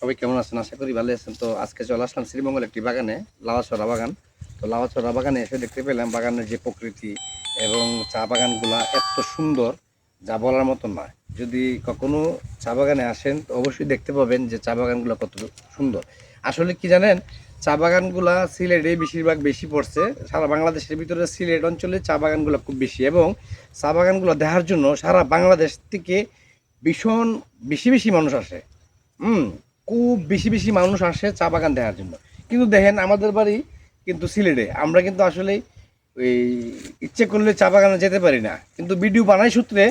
সবাই কেমন আছেন? আশা করি ভালো আছেন। তো আজকে চলে আসলাম শ্রীমঙ্গল একটি বাগানে, লাওয়াছড়া বাগান। তো লাওয়া লাওয়াছড়া বাগানে এসে দেখতে পেলাম বাগানের যে প্রকৃতি এবং চা বাগানগুলা এত সুন্দর, যা বলার মতো নয়। যদি কখনো চা বাগানে আসেন, তো অবশ্যই দেখতে পাবেন যে চা বাগানগুলো কত সুন্দর। আসলে কি জানেন, চা বাগানগুলা সিলেটে বেশিরভাগ বেশি পড়ছে। সারা বাংলাদেশের ভিতরে সিলেট অঞ্চলে চা বাগানগুলো খুব বেশি এবং চা বাগানগুলো দেখার জন্য সারা বাংলাদেশ থেকে ভীষণ বেশি বেশি মানুষ আসে। হুম খুব বেশি বেশি মানুষ আসে চা বাগান দেখার জন্য। কিন্তু দেখেন আমাদের বাড়ি কিন্তু সিলেটে। আমরা কিন্তু আসলে ওই ইচ্ছে করলে চা বাগানে যেতে পারি না। কিন্তু ভিডিও বানাই সূত্রে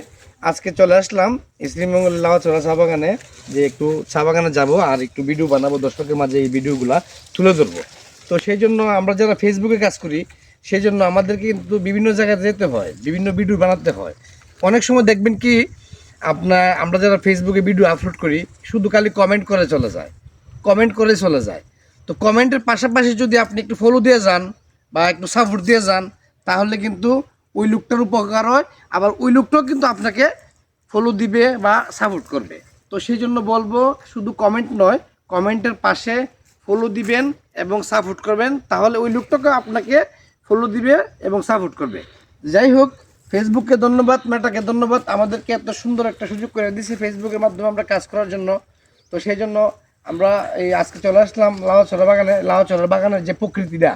আজকে চলে আসলাম শ্রীমঙ্গল লাওয়াচড়া চা বাগানে যে একটু চা বাগানে যাব আর একটু ভিডিও বানাবো, দর্শকের মাঝে এই ভিডিওগুলা তুলে ধরবো। তো সেই জন্য আমরা যারা ফেসবুকে কাজ করি, সেই জন্য আমাদেরকে কিন্তু বিভিন্ন জায়গায় যেতে হয়, বিভিন্ন ভিডিও বানাতে হয়। অনেক সময় দেখবেন কি আপনার আমরা যারা ফেসবুকে ভিডিও আপলোড করি, শুধু খালি কমেন্ট করে চলে যায়। কমেন্ট করে চলে যায়। তো কমেন্টের পাশাপাশি যদি আপনি একটু ফলো দিয়ে যান বা একটু সাপোর্ট দিয়ে যান, তাহলে কিন্তু ওই লোকটার উপকার হয়। আবার ওই লোকটাও কিন্তু আপনাকে ফলো দিবে বা সাপোর্ট করবে। তো সেই জন্য বলব, শুধু কমেন্ট নয় কমেন্টের পাশে ফলো দিবেন এবং সাপোর্ট করবেন, তাহলে ওই লোকটাকে আপনাকে ফলো দিবে এবং সাপোর্ট করবে। যাই হোক ফেসবুককে ধন্যবাদ মেটাকে ধন্যবাদ। আমাদেরকে এত সুন্দর একটা সুযোগ করে দিয়েছে ফেসবুকের মাধ্যমে আমরা কাজ করার জন্য। তো সেই জন্য আমরা এই আজকে চলে আসলাম লাউ চড়া বাগানে, লাউ চড়া বাগানের যে প্রকৃতিটা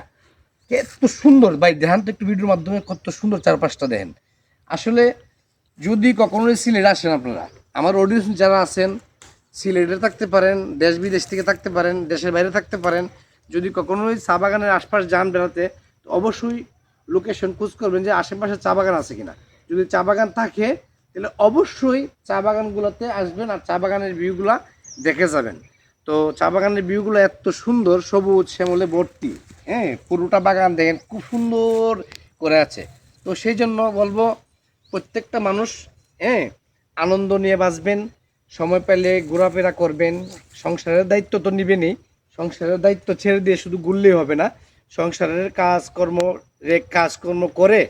এত সুন্দর। ভাই, দেখান তো একটু ভিডিওর মাধ্যমে কত সুন্দর চারপাশটা দেখেন। আসলে যদি কখনো সিলেট আসেন আপনারা, আমার অডিয়েন্স যারা আছেন, সিলেটে থাকতে পারেন, দেশ বিদেশ থেকে থাকতে পারেন, দেশের বাইরে থাকতে পারেন, যদি কখনোই চা বাগানের আশপাশ যান বেড়াতে, তো অবশ্যই লোকেশন খোঁজ করবেন যে আশেপাশে চা বাগান আছে কিনা। যদি চা বাগান থাকে, তাহলে অবশ্যই চা বাগানগুলোতে আসবেন আর চা বাগানের ভিউগুলা দেখে যাবেন। তো চা বাগানের ভিউগুলো এত সুন্দর, সবুজ, শ্যামলে ভর্তি। হ্যাঁ পুরোটা বাগান দেখেন, খুব সুন্দর করে আছে। তো সেই জন্য বলব, প্রত্যেকটা মানুষ হ্যাঁ আনন্দ নিয়ে বাঁচবেন, সময় পেলে ঘোরাফেরা করবেন। সংসারের দায়িত্ব তো নিবেনই। সংসারের দায়িত্ব ছেড়ে দিয়ে শুধু ঘুরলেই হবে না। সংসারের কাজকর্ম কাজকর্ম করে,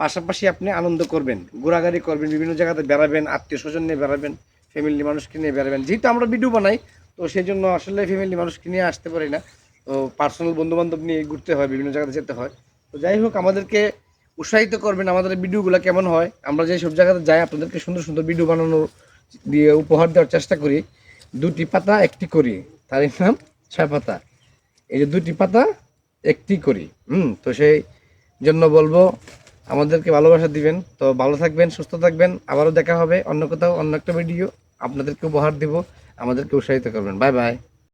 পাশাপাশি আপনি আনন্দ করবেন, ঘোরাঘুরি করবেন, বিভিন্ন জায়গাতে বেড়াবেন, আত্মীয় স্বজন নিয়ে বেড়াবেন ফ্যামিলি মানুষকে নিয়ে বেড়াবেন। যেহেতু আমরা ভিডিও বানাই, তো সেই জন্য আসলে ফ্যামিলি মানুষকে নিয়ে আসতে পারি না। তো পার্সোনাল বন্ধু বান্ধব নিয়ে ঘুরতে হয়, বিভিন্ন জায়গাতে যেতে হয়। তো যাই হোক, আমাদেরকে উৎসাহিত করবেন আমাদের ভিডিওগুলো কেমন হয়। আমরা যে সব জায়গাতে যাই, আপনাদেরকে সুন্দর সুন্দর ভিডিও বানানোর দিয়ে উপহার দেওয়ার চেষ্টা করি। দুটি পাতা, একটি করি। তার নাম ছয় পাতা। এই যে দুটি পাতা, একটি করি। হুম, তো সেই জন্য বলব, আমাদেরকে ভালোবাসা দিবেন। তো ভালো থাকবেন, সুস্থ থাকবেন। আবারও দেখা হবে অন্য কোথাও, অন্য একটা ভিডিও আপনাদেরকে উপহার দিব, আমাদেরকে উৎসাহিত করবেন। Bye bye